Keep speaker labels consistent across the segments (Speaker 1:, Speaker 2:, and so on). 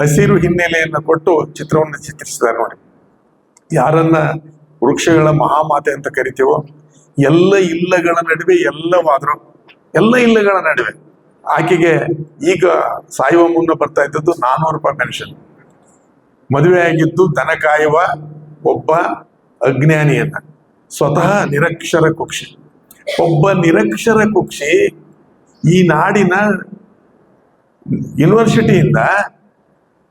Speaker 1: ಹಸಿರು ಹಿನ್ನೆಲೆಯನ್ನು ಕೊಟ್ಟು ಚಿತ್ರವನ್ನು ಚಿತ್ರಿಸಿದ್ದಾರೆ ನೋಡಿ. ಯಾರನ್ನ ವೃಕ್ಷಗಳ ಮಹಾಮಾತೆ ಅಂತ ಕರಿತೀವೋ, ಎಲ್ಲ ಇಲ್ಲಗಳ ನಡುವೆ ಎಲ್ಲವಾದ್ರು, ಎಲ್ಲ ಇಲ್ಲಗಳ ನಡುವೆ. ಆಕೆಗೆ ಈಗ ಸಾಯುವ ಮುನ್ನ ಬರ್ತಾ ಇದ್ದದ್ದು ನಾನ್ನೂರು ರೂಪಾಯಿ ಪೆನ್ಷನ್ ಮದುವೆ ಆಗಿದ್ದು ದನ ಕಾಯುವ ಒಬ್ಬ ಅಜ್ಞಾನಿಯನ್ನ, ಸ್ವತಃ ನಿರಕ್ಷರ ಕುಕ್ಷಿ. ಒಬ್ಬ ನಿರಕ್ಷರ ಕುಕ್ಷಿ ಈ ನಾಡಿನ ಯೂನಿವರ್ಸಿಟಿಯಿಂದ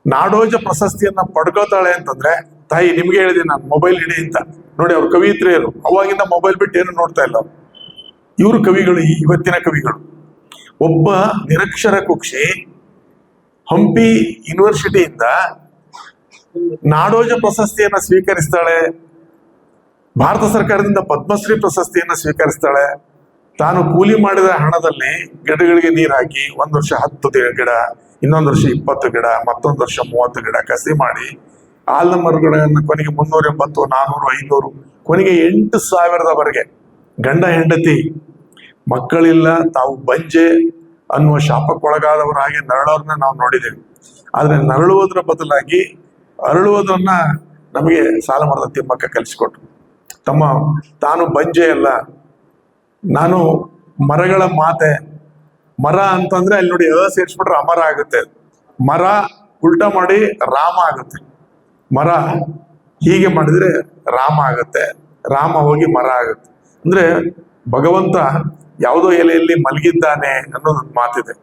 Speaker 1: ನಾಡೋಜ ಪ್ರಶಸ್ತಿಯನ್ನ ಪಡ್ಕೋತಾಳೆ ಅಂತಂದ್ರೆ, ತಾಯಿ ನಿಮ್ಗೆ ಹೇಳಿದೆ ನಾನು ಮೊಬೈಲ್ ಹಿಡಿ ಅಂತ. ನೋಡಿ ಅವ್ರ ಕವಿಯತ್ರಿಯರು, ಅವಾಗಿಂದ ಮೊಬೈಲ್ ಬಿಟ್ಟು ಏನು ನೋಡ್ತಾ ಇಲ್ಲ ಇವರು ಕವಿಗಳು ಇವತ್ತಿನ ಕವಿಗಳು. ಒಬ್ಬ ನಿರಕ್ಷರ ಕುಕ್ಷಿ ಹಂಪಿ ಯೂನಿವರ್ಸಿಟಿಯಿಂದ ನಾಡೋಜ ಪ್ರಶಸ್ತಿಯನ್ನ ಸ್ವೀಕರಿಸ್ತಾಳೆ. ಭಾರತ ಸರ್ಕಾರದಿಂದ ಪದ್ಮಶ್ರೀ ಪ್ರಶಸ್ತಿಯನ್ನ ಸ್ವೀಕರಿಸ್ತಾಳೆ. ತಾನು ಕೂಲಿ ಮಾಡಿದ ಹಣದಲ್ಲಿ ಗಿಡಗಳಿಗೆ ನೀರು ಹಾಕಿ ಒಂದು ವರ್ಷ ಹತ್ತು ಗಿಡ, ಇನ್ನೊಂದು ವರ್ಷ ಇಪ್ಪತ್ತು ಗಿಡ, ಮತ್ತೊಂದು ವರ್ಷ ಮೂವತ್ತು ಗಿಡ ಕಸಿ ಮಾಡಿ ಆಲ್ನ ಮರಗಳನ್ನ ಕೊನೆಗೆ ಮುನ್ನೂರ ಎಂಬತ್ತು, ನಾನೂರು, ಐನೂರು, ಕೊನೆಗೆ ಎಂಟು ಸಾವಿರದವರೆಗೆ ಗಂಡ, ಹೆಂಡತಿ, ಮಕ್ಕಳಿಲ್ಲ, ತಾವು ಬಂಜೆ ಅನ್ನುವ ಶಾಪಕ್ಕೊಳಗಾದವರಾಗಿ ನರಳೋರನ್ನ ನಾವು ನೋಡಿದ್ದೇವೆ. ಆದರೆ ನರಳುವುದರ ಬದಲಾಗಿ ಅರಳುವುದನ್ನ ನಮಗೆ ಸಾಲ ಮರದ ತಿಮ್ಮಕ್ಕ ಕಲಿಸಿಕೊಟ್ರು. ತಮ್ಮ ತಾನು ಬಂಜೆ ಅಲ್ಲ ನಾನು ಮರಗಳ ಮಾತೆ. ಮರ ಅಂತಂದ್ರೆ ಅಲ್ಲಿ ನೋಡಿ ಅ ಸೇರಿಸ್ಬಿಟ್ರೆ ಅಮರ ಆಗುತ್ತೆ. ಮರ ಉಲ್ಟಾ ಮಾಡಿ ರಾಮ ಆಗುತ್ತೆ. ಮರ ಹೀಗೆ ಮಾಡಿದ್ರೆ ರಾಮ ಆಗುತ್ತೆ. ರಾಮ ಹೋಗಿ ಮರ ಆಗುತ್ತೆ. ಅಂದ್ರೆ ಭಗವಂತ ಯಾವುದೋ ಎಲೆಯಲ್ಲಿ ಮಲಗಿದ್ದಾನೆ ಅನ್ನೋದೊಂದು ಮಾತಿದೆ.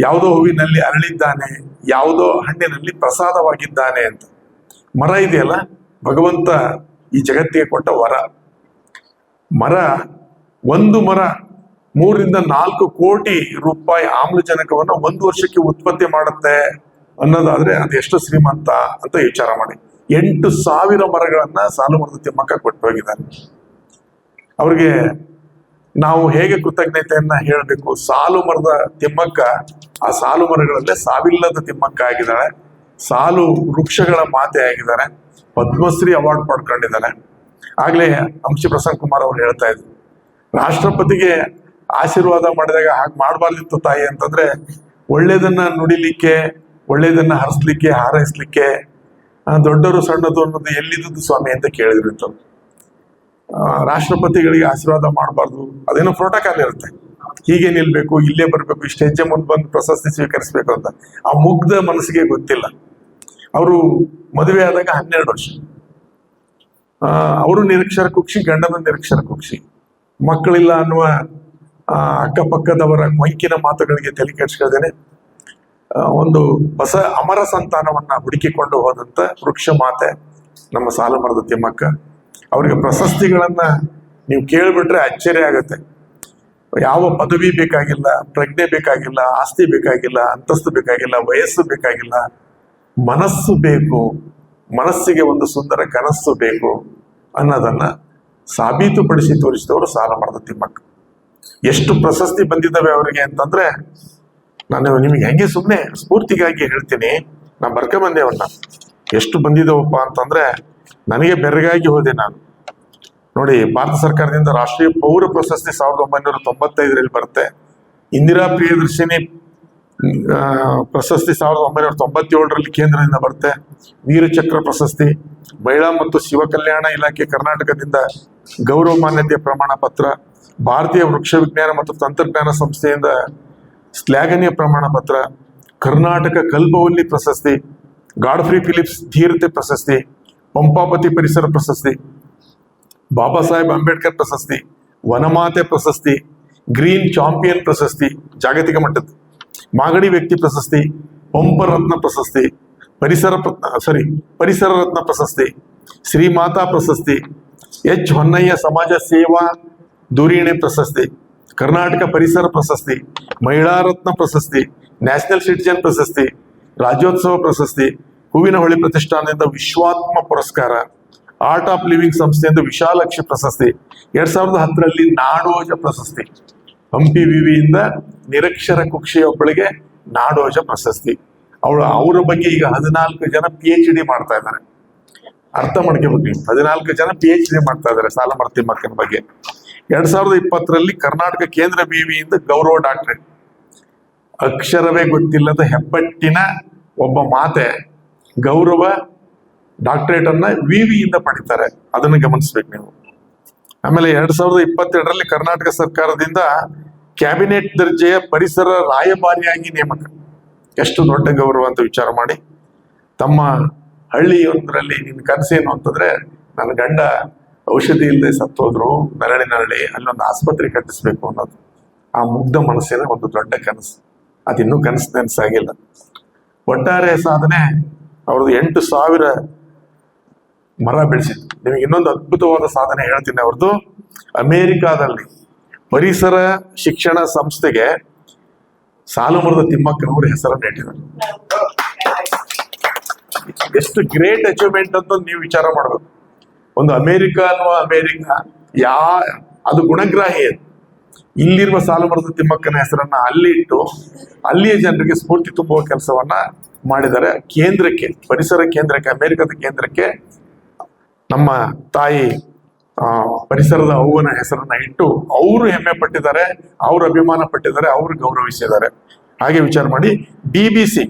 Speaker 1: ಯಾವುದೋ ಹೂವಿನಲ್ಲಿ ಅರಳಿದ್ದಾನೆ, ಯಾವುದೋ ಹಣ್ಣಿನಲ್ಲಿ ಪ್ರಸಾದವಾಗಿದ್ದಾನೆ ಅಂತ. ಮರ ಇದೆಯಲ್ಲ? ಭಗವಂತ ಈ ಜಗತ್ತಿಗೆ ಕೊಟ್ಟ ವರ. ಮರ ಒಂದು ಮರ ಮೂರಿಂದ ನಾಲ್ಕು ಕೋಟಿ ರೂಪಾಯಿ ಆಮ್ಲಜನಕವನ್ನು ಒಂದು ವರ್ಷಕ್ಕೆ ಉತ್ಪತ್ತಿ ಮಾಡುತ್ತೆ ಅನ್ನೋದಾದ್ರೆ ಅದು ಎಷ್ಟು ಶ್ರೀಮಂತ ಅಂತ ವಿಚಾರ ಮಾಡಿ. ಎಂಟು ಸಾವಿರ ಮರಗಳನ್ನ ಸಾಲುಮರದ ತಿಮ್ಮಕ್ಕ ಕೊಟ್ಟು ಹೋಗಿದ್ದಾರೆ ಅವ್ರಿಗೆ ನಾವು ಹೇಗೆ ಕೃತಜ್ಞತೆಯನ್ನ ಹೇಳಬೇಕು? ಸಾಲು ಮರದ ತಿಮ್ಮಕ್ಕ, ಆ ಸಾಲು ಮರಗಳಲ್ಲೇ ಸಾವಿಲ್ಲದ ತಿಮ್ಮಕ್ಕ ಆಗಿದ್ದಾಳೆ. ಸಾಲು ವೃಕ್ಷಗಳ ಮಾತೆ ಆಗಿದ್ದಾರೆ ಪದ್ಮಶ್ರೀ ಅವಾರ್ಡ್ ಪಡ್ಕೊಂಡಿದ್ದಾನೆ. ಆಗ್ಲೇ ಅಂಶಿ ಪ್ರಸನ್ನ ಕುಮಾರ್ ಅವ್ರು ಹೇಳ್ತಾ ಇದ್ರು. ರಾಷ್ಟ್ರಪತಿಗೆ ಆಶೀರ್ವಾದ ಮಾಡಿದಾಗ ಹಾಗೆ ಮಾಡಬಾರ್ದಿತ್ತು ತಾಯಿ ಅಂತಂದ್ರೆ ಒಳ್ಳೇದನ್ನ ನುಡಿಲಿಕ್ಕೆ ಒಳ್ಳೇದನ್ನ ಹರಿಸ್ಲಿಕ್ಕೆ ಹಾರೈಸ್ಲಿಕ್ಕೆ ದೊಡ್ಡರು ದೊಡ್ಡವರು ಸಣ್ಣದು ಅನ್ನೋದು ಎಲ್ಲಿದ್ದು ಸ್ವಾಮಿ ಅಂತ ಕೇಳಿದ್ರು ಆ, ರಾಷ್ಟ್ರಪತಿಗಳಿಗೆ ಆಶೀರ್ವಾದ ಮಾಡಬಾರ್ದು. ಅದೇನೋ ಪ್ರೋಟೋಕಾಲ್ ಇರುತ್ತೆ. ಹೀಗೆ ನಿಲ್ಬೇಕು ಇಲ್ಲೇ ಬರಬೇಕು ಇಷ್ಟು ಹೆಜ್ಜೆ ಮುಂದೆ ಬಂದು ಪ್ರಶಸ್ತಿ ಸ್ವೀಕರಿಸಬೇಕು ಅಂತ. ಆ ಮುಗ್ಧ ಮನಸ್ಸಿಗೆ ಗೊತ್ತಿಲ್ಲ. ಅವರು ಮದುವೆ ಆದಾಗ ಹನ್ನೆರಡು ವರ್ಷ. ಅವರು ನಿರಕ್ಷರ ಕುಕ್ಷಿ ಗಂಡನ ನಿರಕ್ಷರ ಕುಕ್ಷಿ. ಮಕ್ಕಳಿಲ್ಲ ಅನ್ನುವ ಅಕ್ಕಪಕ್ಕದವರ ಮೈಕಿನ ಮಾತುಗಳಿಗೆ ತಲೆ ಕೆಡಿಸ್ಕೊಳ್ದೇನೆ ಒಂದು ಹೊಸ ಅಮರ ಸಂತಾನವನ್ನ ಹುಡುಕಿಕೊಂಡು ಹೋದಂತ ವೃಕ್ಷ ಮಾತೆ ನಮ್ಮ ಸಾಲ ಮರದ ತಿಮ್ಮಕ್ಕ. ಅವರಿಗೆ ಪ್ರಶಸ್ತಿಗಳನ್ನ ನೀವು ಕೇಳಿಬಿಟ್ರೆ ಅಚ್ಚರಿ ಆಗುತ್ತೆ. ಯಾವ ಪದವಿ ಬೇಕಾಗಿಲ್ಲ, ಪ್ರಜ್ಞೆ ಬೇಕಾಗಿಲ್ಲ, ಆಸ್ತಿ ಬೇಕಾಗಿಲ್ಲ, ಅಂತಸ್ತು ಬೇಕಾಗಿಲ್ಲ, ವಯಸ್ಸು ಬೇಕಾಗಿಲ್ಲ, ಮನಸ್ಸು ಬೇಕು, ಮನಸ್ಸಿಗೆ ಒಂದು ಸುಂದರ ಕನಸ್ಸು ಬೇಕು ಅನ್ನೋದನ್ನ ಸಾಬೀತುಪಡಿಸಿ ತೋರಿಸಿದವರು ಸಾಲ ಮರದ ತಿಮ್ಮಕ್ಕ. ಎಷ್ಟು ಪ್ರಶಸ್ತಿ ಬಂದಿದ್ದಾವೆ ಅವರಿಗೆ ಅಂತಂದ್ರೆ ನಾನು ನಿಮಗೆ ಹೆಂಗೆ ಸುಮ್ಮನೆ ಸ್ಫೂರ್ತಿಗಾಗಿ ಹೇಳ್ತೀನಿ, ನಾ ಬರ್ಕೊಂಬಂದೆ ಅವನ್ನ ಎಷ್ಟು ಬಂದಿದ್ದಾವಪ್ಪ ಅಂತಂದ್ರೆ ನನಗೆ ಬೆರಗಾಗಿ ಹೋದೆ ನಾನು. ನೋಡಿ, ಭಾರತ ಸರ್ಕಾರದಿಂದ ರಾಷ್ಟ್ರೀಯ ಪೌರ ಪ್ರಶಸ್ತಿ ಸಾವಿರದ ಒಂಬೈನೂರ ತೊಂಬತ್ತೈದರಲ್ಲಿ ಬರುತ್ತೆ. ಇಂದಿರಾ ಪ್ರಿಯದರ್ಶಿನಿ ಪ್ರಶಸ್ತಿ ಸಾವಿರದ ಒಂಬೈನೂರ ತೊಂಬತ್ತೇಳರಲ್ಲಿ ಕೇಂದ್ರದಿಂದ ಬರುತ್ತೆ. ವೀರಚಕ್ರ ಪ್ರಶಸ್ತಿ, ಮಹಿಳಾ ಮತ್ತು ಶಿವ ಕಲ್ಯಾಣ ಇಲಾಖೆ ಕರ್ನಾಟಕದಿಂದ ಗೌರವ ಮಾನ್ಯತೆ ಪ್ರಮಾಣ ಪತ್ರ, ಭಾರತೀಯ ವೃಕ್ಷ ವಿಜ್ಞಾನ ಮತ್ತು ತಂತ್ರಜ್ಞಾನ ಸಂಸ್ಥೆಯಿಂದ ಶ್ಲಾಘನೀಯ ಪ್ರಮಾಣ ಪತ್ರ, ಕರ್ನಾಟಕ ಕಲ್ಪವಲ್ಲಿ ಪ್ರಶಸ್ತಿ, ಗಾಡ್ಫ್ರಿ ಫಿಲಿಪ್ಸ್ ಧೀರತೆ ಪ್ರಶಸ್ತಿ, ಪಂಪಾಪತಿ ಪರಿಸರ ಪ್ರಶಸ್ತಿ, ಬಾಬಾ ಸಾಹೇಬ್ ಅಂಬೇಡ್ಕರ್ ಪ್ರಶಸ್ತಿ, ವನಮಾತೆ ಪ್ರಶಸ್ತಿ, ಗ್ರೀನ್ ಚಾಂಪಿಯನ್ ಪ್ರಶಸ್ತಿ ಜಾಗತಿಕ ಮಟ್ಟದ ಮಾಗಡಿ ವ್ಯಕ್ತಿ ಪ್ರಶಸ್ತಿ ಪಂಪ ರತ್ನ ಪ್ರಶಸ್ತಿ, ಪರಿಸರ ಸಾರಿ ಪರಿಸರ ರತ್ನ ಪ್ರಶಸ್ತಿ ಶ್ರೀಮಾತಾ ಪ್ರಶಸ್ತಿ, ಎಚ್ ಹೊನ್ನಯ್ಯ ಸಮಾಜ ಸೇವಾ ಧುರೀಣೆ ಪ್ರಶಸ್ತಿ, ಕರ್ನಾಟಕ ಪರಿಸರ ಪ್ರಶಸ್ತಿ, ಮಹಿಳಾ ರತ್ನ ಪ್ರಶಸ್ತಿ, ನ್ಯಾಷನಲ್ ಸಿಟಿಜನ್ ಪ್ರಶಸ್ತಿ, ರಾಜ್ಯೋತ್ಸವ ಪ್ರಶಸ್ತಿ ಹೂವಿನಹೊಳಿ ಪ್ರತಿಷ್ಠಾನದಿಂದ ವಿಶ್ವಾತ್ಮ ಪುರಸ್ಕಾರ, ಆರ್ಟ್ ಆಫ್ ಲಿವಿಂಗ್ ಸಂಸ್ಥೆಯಿಂದ ವಿಶಾಲಕ್ಷಿ ಪ್ರಶಸ್ತಿ, ಎರಡ್ ಸಾವಿರದ ಹತ್ತರಲ್ಲಿ ನಾಡೋಜ ಪ್ರಶಸ್ತಿ. ಹಂಪಿ ವಿವಿಯಿಂದ ನಿರಕ್ಷರ ಕುಕ್ಷಿಯೊಬ್ಬಳಿಗೆ ನಾಡೋಜ ಪ್ರಶಸ್ತಿ. ಅವಳು ಅವರ ಬಗ್ಗೆ ಈಗ ಹದಿನಾಲ್ಕು ಜನ ಪಿ ಎಚ್ ಡಿ ಮಾಡ್ತಾ ಇದ್ದಾರೆ. ಅರ್ಥ ಮಾಡ್ಕೋಬೇಕು ಹದಿನಾಲ್ಕು ಜನ ಪಿ ಎಚ್ ಡಿ ಮಾಡ್ತಾ ಇದ್ದಾರೆ ಸಾಲಮರ್ತಿ ಮಕ್ಕನ ಬಗ್ಗೆ. ಎರಡ್ ಸಾವಿರದ ಇಪ್ಪತ್ತರಲ್ಲಿ ಕರ್ನಾಟಕ ಕೇಂದ್ರ ವಿವಿಯಿಂದ ಗೌರವ ಡಾಕ್ಟ್ರೇಟ್ ಅಕ್ಷರವೇ ಗೊತ್ತಿಲ್ಲದ ಹೆಬ್ಬಟ್ಟಿನ ಒಬ್ಬ ಮಾತೆ ಗೌರವ ಡಾಕ್ಟರೇಟ್ ಅನ್ನ ವಿವಿಯಿಂದ ಪಡಿತಾರೆ. ಅದನ್ನು ಗಮನಿಸ್ಬೇಕು ನೀವು. ಆಮೇಲೆ ಎರಡ್ ಸಾವಿರದ ಇಪ್ಪತ್ತೆರಡರಲ್ಲಿ ಕರ್ನಾಟಕ ಸರ್ಕಾರದಿಂದ ಕ್ಯಾಬಿನೆಟ್ ದರ್ಜೆಯ ಪರಿಸರ ರಾಯಭಾರಿಯಾಗಿ ನೇಮಕ. ಎಷ್ಟು ದೊಡ್ಡ ಗೌರವ ಅಂತ ವಿಚಾರ ಮಾಡಿ. ತಮ್ಮ ಹಳ್ಳಿಯೊಂದರಲ್ಲಿ ನಿನ್ನ ಕನಸೇನು ಅಂತಂದ್ರೆ, ನನ್ನ ಗಂಡ ಔಷಧಿ ಇಲ್ಲದೆ ಸತ್ತೋದ್ರು ನರಳಿ ನರಳಿ ಅಲ್ಲೊಂದು ಆಸ್ಪತ್ರೆ ಕಟ್ಟಿಸ್ಬೇಕು ಅನ್ನೋದು. ಆ ಮುಗ್ಧ ಮನಸ್ಸಿನ ಒಂದು ದೊಡ್ಡ ಕನಸು. ಅದಿನ್ನೂ ಕನಸು ನೆನಸಾಗಿಲ್ಲ. ಒಟ್ಟಾರೆ ಸಾಧನೆ, ಅವ್ರದ್ದು ಎಂಟು ಸಾವಿರ ಮರ ಬೆಳೆಸಿದ್ರು ನಿಮಗೆ ಇನ್ನೊಂದು ಅದ್ಭುತವಾದ ಸಾಧನೆ ಹೇಳ್ತೀನಿ ಅವ್ರದ್ದು. ಅಮೇರಿಕಾದಲ್ಲಿ ಪರಿಸರ ಶಿಕ್ಷಣ ಸಂಸ್ಥೆಗೆ ಸಾಲುಮರದ ತಿಮ್ಮಕ್ಕನವರು ಹೆಸರನ್ನು ಇಟ್ಟಿದ್ದಾರೆ. ಎಷ್ಟು ಗ್ರೇಟ್ ಅಚೀವ್ಮೆಂಟ್ ಅಂತ ನೀವು ವಿಚಾರ ಮಾಡಬೇಕು. ಒಂದು ಅಮೇರಿಕ ಅನ್ನುವ ಅಮೇರಿಕ ಯಾ, ಅದು ಗುಣಗ್ರಾಹಿ ಇಲ್ಲಿರುವ ಸಾಲುಮರದ ತಿಮ್ಮಕ್ಕನ ಹೆಸರನ್ನ ಅಲ್ಲಿ ಇಟ್ಟು ಅಲ್ಲಿಯ ಜನರಿಗೆ ಸ್ಫೂರ್ತಿ ತುಂಬುವ ಕೆಲಸವನ್ನ ಮಾಡಿದ್ದಾರೆ. ಕೇಂದ್ರಕ್ಕೆ, ಪರಿಸರ ಕೇಂದ್ರಕ್ಕೆ, ಅಮೆರಿಕದ ಕೇಂದ್ರಕ್ಕೆ ನಮ್ಮ ತಾಯಿ ಆ, ಪರಿಸರದ ಅವ್ವನ ಹೆಸರನ್ನ ಇಟ್ಟು ಅವರು ಹೆಮ್ಮೆ ಪಟ್ಟಿದ್ದಾರೆ ಅವರು ಅಭಿಮಾನ ಪಟ್ಟಿದ್ದಾರೆ ಅವರು ಗೌರವಿಸಿದ್ದಾರೆ. ಹಾಗೆ ವಿಚಾರ ಮಾಡಿ ಬಿ ಬಿ ಸಿ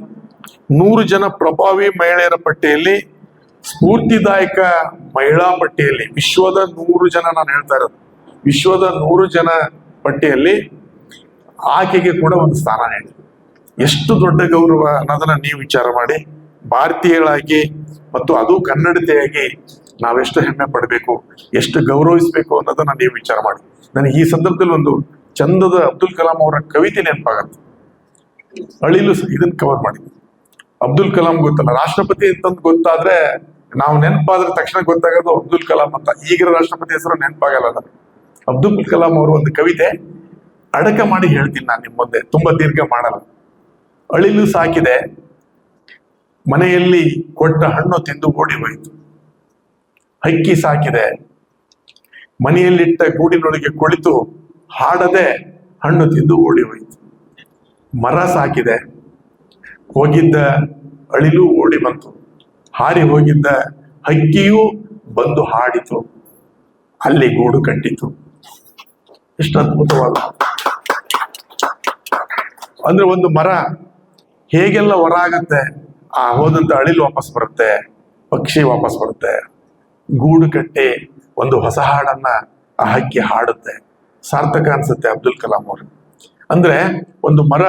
Speaker 1: ನೂರು ಜನ ಪ್ರಭಾವಿ ಮಹಿಳೆಯರ ಪಟ್ಟಿಯಲ್ಲಿ ಸ್ಫೂರ್ತಿದಾಯಕ ಮಹಿಳಾ ಪಟ್ಟಿಯಲ್ಲಿ ವಿಶ್ವದ ನೂರು ಜನ ನಾನು ಹೇಳ್ತಾ ಇರೋದು ವಿಶ್ವದ ನೂರು ಜನ ಪಟ್ಟಿಯಲ್ಲಿ ಆಕೆಗೆ ಕೂಡ ಒಂದು ಸ್ಥಾನ ನೀಡಿ ಎಷ್ಟು ದೊಡ್ಡ ಗೌರವ ಅನ್ನೋದನ್ನ ನೀವು ವಿಚಾರ ಮಾಡಿ. ಭಾರತೀಯಳಾಗಿ ಮತ್ತು ಅದು ಕನ್ನಡತೆಯಾಗಿ ನಾವೆಷ್ಟು ಹೆಮ್ಮೆ ಪಡಬೇಕು, ಎಷ್ಟು ಗೌರವಿಸಬೇಕು ಅನ್ನೋದನ್ನ ನೀವು ವಿಚಾರ ಮಾಡಿ. ನನಗೆ ಈ ಸಂದರ್ಭದಲ್ಲಿ ಒಂದು ಚಂದದ ಅಬ್ದುಲ್ ಕಲಾಂ ಅವರ ಕವಿತೆ ನೆನಪಾಗತ್ತೆ. ಅಳಿಲು ಇದನ್ನ ಕವರ್ ಮಾಡಿ. ಅಬ್ದುಲ್ ಕಲಾಂ ಗೊತ್ತಲ್ಲ, ರಾಷ್ಟ್ರಪತಿ ಅಂತಂದು ಗೊತ್ತಾದ್ರೆ ನಾವು ನೆನಪಾದ್ರೆ ತಕ್ಷಣ ಗೊತ್ತಾಗೋದು ಅಬ್ದುಲ್ ಕಲಾಂ ಅಂತ. ಈಗಿನ ರಾಷ್ಟ್ರಪತಿ ಹೆಸರು ನೆನಪಾಗಲ್ಲ ಅಬ್ದುಲ್ ಕಲಾಂ ಅವರು ಒಂದು ಕವಿತೆ ಅಡಕ ಮಾಡಿ ಹೇಳ್ತೀನಿ ನಾನು ನಿಮ್ಮ ಮುಂದೆ, ತುಂಬಾ ದೀರ್ಘ ಮಾಡಲ್ಲ. ಅಳಿಲು ಸಾಕಿದೆ ಮನೆಯಲ್ಲಿ ಕೊಟ್ಟ ಹಣ್ಣು ತಿಂದು ಓಡಿ ಹೋಯಿತು. ಹಕ್ಕಿ ಸಾಕಿದೆ. ಮನೆಯಲ್ಲಿಟ್ಟ ಗೂಡಿನೊಳಗೆ ಕುಳಿತು ಹಾಡದೆ ಹಣ್ಣು ತಿಂದು ಓಡಿ ಹೋಯಿತು. ಮರ ಸಾಕಿದೆ. ಹೋಗಿದ್ದ ಅಳಿಲು ಓಡಿ ಬಂತು. ಹಾರಿ ಹೋಗಿದ್ದ ಹಕ್ಕಿಯೂ ಬಂದು ಹಾಡಿತು. ಅಲ್ಲಿ ಗೂಡು ಕಟ್ಟಿತು. ಎಷ್ಟು ಅದ್ಭುತವಾದ. ಅಂದ್ರೆ ಒಂದು ಮರ ಹೇಗೆಲ್ಲ ಹೊರ ಆಗತ್ತೆ ಆ ಹೋದಂತ ಅಳಿಲ್ ವಾಪಸ್ ಬರುತ್ತೆ, ಪಕ್ಷಿ ವಾಪಸ್ ಬರುತ್ತೆ. ಗೂಡು ಕಟ್ಟಿ ಒಂದು ಹೊಸ ಹಾಡನ್ನ ಆ ಹಕ್ಕಿ ಹಾಡುತ್ತೆ. ಸಾರ್ಥಕ ಅನ್ಸುತ್ತೆ ಅಬ್ದುಲ್ ಕಲಾಂ ಅವರು. ಅಂದ್ರೆ ಒಂದು ಮರ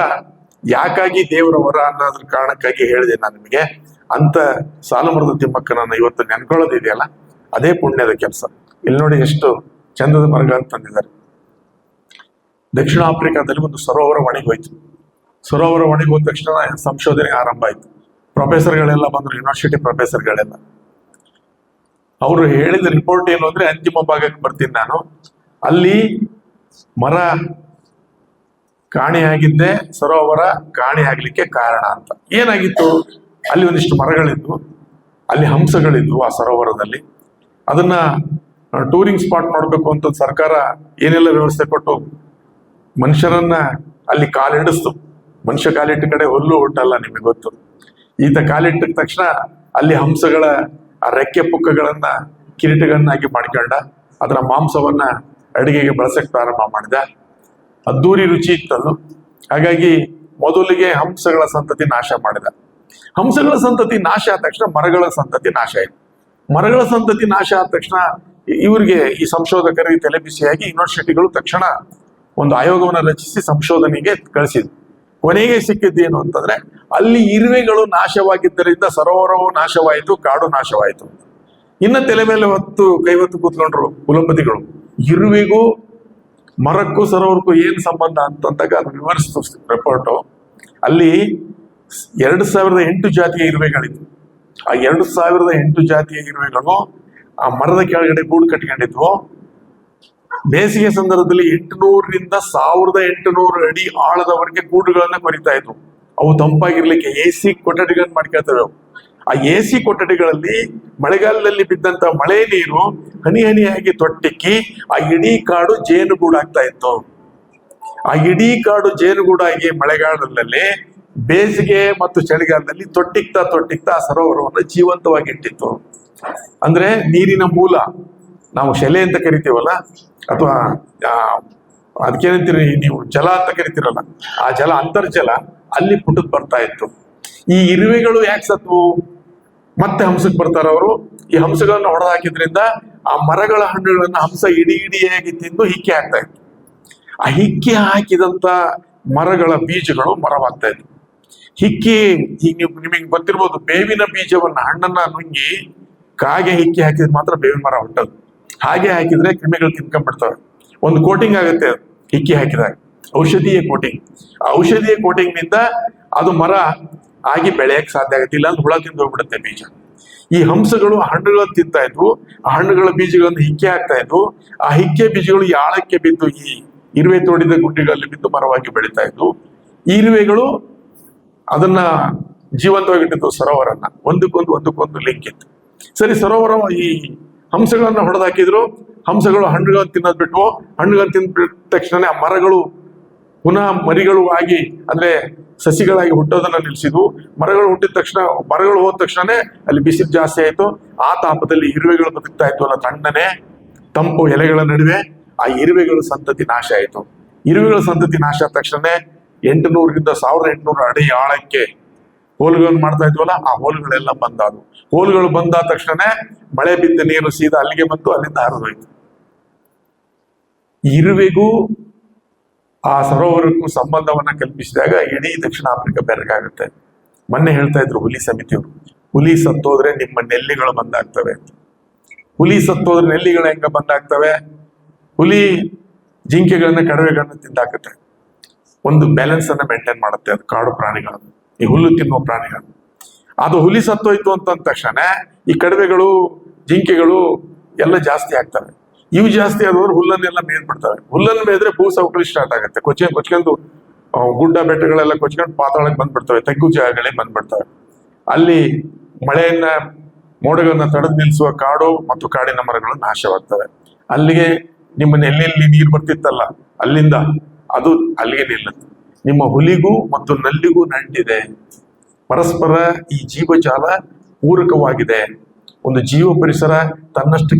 Speaker 1: ಯಾಕಾಗಿ ದೇವರ ವರ ಅನ್ನೋದ್ರ ಕಾರಣಕ್ಕಾಗಿ ಹೇಳಿದೆ ನಾನು ನಿಮಗೆ. ಅಂತ ಸಾಲುಮರದ ನಾನು ಇವತ್ತು ನೆನ್ಕೊಳ್ಳೋದಿದೆಯಲ್ಲ ಅದೇ ಪುಣ್ಯದ ಕೆಲಸ. ಇಲ್ಲಿ ನೋಡಿ ಎಷ್ಟು ಚಂದದ ಮರಗಳನ್ನು ತಂದಿದ್ದಾರೆ. ದಕ್ಷಿಣ ಆಫ್ರಿಕಾದಲ್ಲಿ ಒಂದು ಸರೋವರ ಒಣಗಿ ಹೋಯ್ತು. ಸರೋವರ ಒಣಗಿ ಹೋದ ತಕ್ಷಣ ಸಂಶೋಧನೆ ಆರಂಭ ಆಯ್ತು. ಪ್ರೊಫೆಸರ್ಗಳೆಲ್ಲ ಬಂದ್ರು ಯೂನಿವರ್ಸಿಟಿ ಪ್ರೊಫೆಸರ್ಗಳೆಲ್ಲ. ಅವರು ಹೇಳಿದ ರಿಪೋರ್ಟ್ ಏನು ಅಂದ್ರೆ ಅಂತಿಮ ಭಾಗಕ್ಕೆ ಬರ್ತೀನಿ ನಾನು. ಅಲ್ಲಿ ಮರ ಕಾಣೆಯಾಗಿದ್ದೆ, ಸರೋವರ ಕಾಣೆ ಆಗ್ಲಿಕ್ಕೆ ಕಾರಣ ಅಂತ. ಏನಾಗಿತ್ತು? ಅಲ್ಲಿ ಒಂದಿಷ್ಟು ಮರಗಳಿದ್ವು, ಅಲ್ಲಿ ಹಂಸಗಳಿದ್ವು ಆ ಸರೋವರದಲ್ಲಿ. ಅದನ್ನ ಟೂರಿಂಗ್ ಸ್ಪಾಟ್ ಮಾಡಬೇಕು ಅಂತ ಸರ್ಕಾರ ಏನೆಲ್ಲ ವ್ಯವಸ್ಥೆ ಕೊಟ್ಟು ಮನುಷ್ಯರನ್ನ ಅಲ್ಲಿ ಕಾಲಿಡಿಸ್ತು. ಮನುಷ್ಯ ಕಾಲಿಟ್ಟ ಕಡೆ ಹುಲ್ಲು ಹುಟ್ಟಲ್ಲ ನಿಮಗೆ ಗೊತ್ತು. ಈತ ಕಾಲಿಟ್ಟ ತಕ್ಷಣ ಅಲ್ಲಿ ಹಂಸಗಳ ರೆಕ್ಕೆ ಪುಕ್ಕಗಳನ್ನ ಕಿರೀಟಗಳನ್ನಾಗಿ ಮಾಡ್ಕೊಂಡ. ಅದರ ಮಾಂಸವನ್ನ ಅಡಿಗೆಗೆ ಬಳಸಕ್ಕೆ ಪ್ರಾರಂಭ ಮಾಡಿದ. ಅದ್ದೂರಿ ರುಚಿ ಇತ್ತದು. ಹಾಗಾಗಿ ಮೊದಲಿಗೆ ಹಂಸಗಳ ಸಂತತಿ ನಾಶ ಮಾಡಿದ. ಹಂಸಗಳ ಸಂತತಿ ನಾಶ ಆದ ತಕ್ಷಣ ಮರಗಳ ಸಂತತಿ ನಾಶ ಆಯ್ತು. ಮರಗಳ ಸಂತತಿ ನಾಶ ಆದ ತಕ್ಷಣ ಇವರಿಗೆ ಈ ಸಂಶೋಧಕರಿಗೆ ತಲೆಬಿಸಿಯಾಗಿ ಯೂನಿವರ್ಸಿಟಿಗಳು ತಕ್ಷಣ ಒಂದು ಆಯೋಗವನ್ನು ರಚಿಸಿ ಸಂಶೋಧನೆಗೆ ಕಳಿಸಿದ್ರು. ಕೊನೆಗೆ ಸಿಕ್ಕಿದ್ದೇನು ಅಂತಂದ್ರೆ ಅಲ್ಲಿ ಇರುವೆಗಳು ನಾಶವಾಗಿದ್ದರಿಂದ ಸರೋವರವು ನಾಶವಾಯಿತು, ಕಾಡು ನಾಶವಾಯಿತು. ಇನ್ನ ತಲೆ ಮೇಲೆ ಹೊತ್ತು ಕೈವತ್ತು ಕೂತ್ಕೊಂಡ್ರು ಕುಲಪತಿಗಳು. ಇರುವೆಗೂ, ಮರಕ್ಕೂ ಸರೋವರಕ್ಕೂ ಏನು ಸಂಬಂಧ ಅಂತಂದಾಗ ಅದು ವಿವರಿಸ್ತು ರಿಪೋರ್ಟು ಅಲ್ಲಿ ಎರಡು ಸಾವಿರದ ಎಂಟು ಜಾತಿಯ ಇರುವೆಗಳಿದ್ವು. ಆ ಎರಡು ಸಾವಿರದ ಎಂಟು ಜಾತಿಯ ಇರುವೆಗಳು ಆ ಮರದ ಕೆಳಗಡೆ ಗೂಡು ಕಟ್ಕೊಂಡಿದ್ವು. ಬೇಸಿಗೆ ಸಂದರ್ಭದಲ್ಲಿ ಎಂಟುನೂರರಿಂದ ಸಾವಿರದ ಎಂಟುನೂರು ಅಡಿ ಆಳದವರೆಗೆ ಕೂಡುಗಳನ್ನ ಕೊರಿತಾ ಇದ್ವು ಅವು ತಂಪಾಗಿರ್ಲಿಕ್ಕೆ ಎ ಸಿ ಕೊಠಡಿಗಳನ್ನ ಮಾಡ್ಕೊಳ್ತವೆ ಆ ಎ ಸಿ ಕೊಠಡಿಗಳಲ್ಲಿ ಮಳೆಗಾಲದಲ್ಲಿ ಬಿದ್ದಂತ ಮಳೆ ನೀರು ಹನಿ ಹನಿಯಾಗಿ ತೊಟ್ಟಿಕ್ಕಿ ಆ ಇಡೀ ಕಾಡು ಜೇನುಗೂಡಾಗ್ತಾ ಇತ್ತು. ಆ ಇಡೀ ಕಾಡು ಜೇನುಗೂಡಾಗಿ ಮಳೆಗಾಲದಲ್ಲಿ ಬೇಸಿಗೆ ಮತ್ತು ಚಳಿಗಾಲದಲ್ಲಿ ತೊಟ್ಟಿಕ್ತಾ ತೊಟ್ಟಿಕ್ತಾ ಆ ಸರೋವರವನ್ನು ಜೀವಂತವಾಗಿ ಇಟ್ಟಿತ್ತು ಅಂದ್ರೆ ನೀರಿನ ಮೂಲ. ನಾವು ಶೆಲೆ ಅಂತ ಕರಿತೀವಲ್ಲ? ಅಥವಾ ಅದಕ್ಕೇನಂತೀರಿ ನೀವು ಜಲ ಅಂತ ಕರಿತೀರಲ್ಲ, ಆ ಜಲ ಅಂತರ್ಜಲ ಅಲ್ಲಿ ಪುಟದ್ ಬರ್ತಾ ಇತ್ತು. ಈ ಇರುವೆಗಳು ಯಾಕೆ ಸತ್ವು? ಮತ್ತೆ ಹಂಸಕ್ಕೆ ಬರ್ತಾರ ಅವರು. ಈ ಹಂಸಗಳನ್ನ ಹೊಡೆದು ಹಾಕಿದ್ರಿಂದ ಆ ಮರಗಳ ಹಣ್ಣುಗಳನ್ನ ಹಂಸ ಇಡೀ ಇಡಿಯಾಗಿ ತಿಂದು ಹಿಕ್ಕೆ ಹಾಕ್ತಾ ಇತ್ತು. ಆ ಹಿಕ್ಕೆ ಹಾಕಿದಂತ ಮರಗಳ ಬೀಜಗಳು ಮರವಾಗ್ತಾ ಇತ್ತು ಹಿಕ್ಕಿ ಈಗ ನೀವು, ನಿಮಗೆ ಗೊತ್ತಿರ್ಬೋದು, ಬೇವಿನ ಬೀಜವನ್ನ ಹಣ್ಣನ್ನ ನುಂಗಿ ಕಾಗೆ ಹಿಕ್ಕಿ ಹಾಕಿದ್ರೆ ಮಾತ್ರ ಬೇವಿನ ಮರ ಹುಟ್ಟದು. ಹಾಗೆ ಹಾಕಿದ್ರೆ ಕ್ರಿಮಿಗಳು ತಿನ್ಕೊಂಡ್ಬಿಡ್ತವೆ ಒಂದು ಕೋಟಿಂಗ್ ಆಗುತ್ತೆ ಹಿಕ್ಕಿ ಹಾಕಿದಾಗ. ಔಷಧೀಯ ಕೋಟಿಂಗ್. ಔಷಧೀಯ ಕೋಟಿಂಗ್ನಿಂದ ಅದು ಮರ ಆಗಿ ಬೆಳೆಯಕ್ಕೆ ಸಾಧ್ಯ ಆಗುತ್ತೆ. ಇಲ್ಲ ಅಂದ್ರೆ ಹುಳ ತಿಂದು ಹೋಗ್ಬಿಡುತ್ತೆ ಬೀಜ. ಈ ಹಂಸಗಳು ಹಣ್ಣುಗಳನ್ನು ತಿಂತಾ ಇದ್ವು, ಆ ಹಣ್ಣುಗಳ ಬೀಜಗಳನ್ನು ಹಿಕ್ಕೆ ಹಾಕ್ತಾ ಇದ್ವು, ಆ ಹಿಕ್ಕೆ ಬೀಜಗಳು ಯಾಳಕ್ಕೆ ಬಿದ್ದು ಈ ಇರುವೆ ತೋಡಿದ ಗುಂಡಿಗಳಲ್ಲಿ ಬಿದ್ದು ಮರವಾಗಿ ಬೆಳೀತಾ ಇದ್ವು. ಈ ಇರುವೆಗಳು ಅದನ್ನ ಜೀವಂತವಾಗಿಟ್ಟಿತ್ತು ಸರೋವರನ್ನ. ಒಂದಕ್ಕೊಂದು ಒಂದಕ್ಕೊಂದು ಲಿಂಕ್ ಇತ್ತು. ಸರಿ, ಸರೋವರ ಈ ಹಂಸಗಳನ್ನ ಹೊಡೆದಾಕಿದ್ರು. ಹಂಸಗಳು ಹಣ್ಣುಗಳನ್ನು ತಿನ್ನೋದು ಬಿಟ್ಟು ಹಣ್ಣುಗಳನ್ನು ತಿಂದ ಆ ಮರಗಳು ಪುನಃ ಮರಿಗಳು ಆಗಿ, ಅಂದ್ರೆ ಸಸಿಗಳಾಗಿ ಹುಟ್ಟೋದನ್ನ ನಿಲ್ಲಿಸಿದ್ವು ಮರಗಳು ಹುಟ್ಟಿದ ತಕ್ಷಣ, ಮರಗಳು ಹೋದ ತಕ್ಷಣನೇ ಅಲ್ಲಿ ಬಿಸಿಲು ಜಾಸ್ತಿ ಆಯಿತು. ಆ ತಾಪದಲ್ಲಿ ಇರುವೆಗಳು ಬದುಕ್ತಾ ಇತ್ತು ಅನ್ನೋ ತಣ್ಣನೆ, ತಂಪು ಎಲೆಗಳ ನಡುವೆ ಆ ಇರುವೆಗಳ ಸಂತತಿ ನಾಶ ಆಯಿತು. ಇರುವೆಗಳ ಸಂತತಿ ನಾಶ ಆದ ತಕ್ಷಣ ಎಂಟುನೂರರಿಂದ ಸಾವಿರದ ಎಂಟುನೂರು ಅಡಿ ಆಳಕ್ಕೆ ಹೋಲ್ಗಳನ್ನು ಮಾಡ್ತಾ ಇದ್ವಲ್ಲ, ಆ ಹೋಲ್ಗಳೆಲ್ಲ ಬಂದಾದವು. ಹೋಲ್ಗಳು ಬಂದಾದ ತಕ್ಷಣ ಮಳೆ ಬಿದ್ದ ನೀರು ಸೀದಾ ಅಲ್ಲಿಗೆ ಬಂತು ಅಲ್ಲಿಂದ ಹರಿದೋಯ್ತು. ಇರುವೆಗೂ ಆ ಸರೋವರಕ್ಕೂ ಸಂಬಂಧವನ್ನ ಕಲ್ಪಿಸಿದಾಗ ಇಡೀ ದಕ್ಷಿಣ ಆಫ್ರಿಕಾ ಬೆರಗಾಗುತ್ತೆ. ಮೊನ್ನೆ ಹೇಳ್ತಾ ಇದ್ರು ಹುಲಿ ಸಮಿತಿಯವರು, ಹುಲಿ ಸತ್ತೋದ್ರೆ ನಿಮ್ಮ ನೆಲ್ಲಿಗಳು ಬಂದಾಗ್ತವೆ ಹುಲಿ ಸತ್ತೋದ್ರೆ ನೆಲ್ಲಿಗಳು ಹೆಂಗ ಬಂದಾಗ್ತವೆ? ಹುಲಿ ಜಿಂಕೆಗಳನ್ನ ಕಡವೆಗಳನ್ನ ತಿಂದಾಕತ್ತೆ. ಒಂದು ಬ್ಯಾಲೆನ್ಸ್ ಅನ್ನ ಮೇಂಟೈನ್ ಮಾಡುತ್ತೆ ಅದು, ಕಾಡು ಪ್ರಾಣಿಗಳು ಈ ಹುಲ್ಲು ತಿನ್ನುವ ಪ್ರಾಣಿಗಳು. ಅದು ಹುಲಿ ಸತ್ತೋಯ್ತು ಅಂತ ಅಂದ ತಕ್ಷಣ ಈ ಕಡವೆಗಳು, ಜಿಂಕೆಗಳು ಎಲ್ಲ ಜಾಸ್ತಿ ಆಗ್ತವೆ. ಇವು ಜಾಸ್ತಿ ಆದವರು ಹುಲ್ಲನ್ನೆಲ್ಲ ಮೇದ್ಬಿಡ್ತವೆ ಹುಲ್ಲನ್ನು ಮೇದ್ರೆ ಭೂ ಸವಕಳಿ ಸ್ಟಾರ್ಟ್ ಆಗುತ್ತೆ. ಕೊಚ್ಚೆ ಕೊಚ್ಕೊಂಡು ಗುಡ್ಡ ಬೆಟ್ಟಗಳೆಲ್ಲ ಕೊಚ್ಕೊಂಡು ಪಾತಾಳಕ್ಕೆ ಬಂದ್ಬಿಡ್ತವೆ. ತಗ್ಗು ಜಾಗಗಳಿಗೆ ಬಂದ್ಬಿಡ್ತವೆ. ಅಲ್ಲಿ ಮಳೆಯನ್ನ, ಮೋಡಗಳನ್ನ ತಡೆದು ನಿಲ್ಲಿಸುವ ಕಾಡು ಮತ್ತು ಕಾಡಿನ ಮರಗಳು ನಾಶವಾಗ್ತವೆ. ಅಲ್ಲಿಗೆ ನಿಮ್ಮ ಎಲ್ಲೆಲ್ಲಿ ನೀರು ಬರ್ತಿತ್ತಲ್ಲ, ಅಲ್ಲಿಂದ ಅದು ಅಲ್ಲಿಗೆ ನಿಲ್ಲುತ್ತೆ. ನಿಮ್ಮ ಹುಲಿಗೂ ಮತ್ತು ನಲ್ಲಿಗೂ ನಂಟಿದೆ ಪರಸ್ಪರ ಈ ಜೀವಜಾಲ ಪೂರಕವಾಗಿದೆ. ಒಂದು ಜೀವ ಪರಿಸರ ತನ್ನಷ್ಟು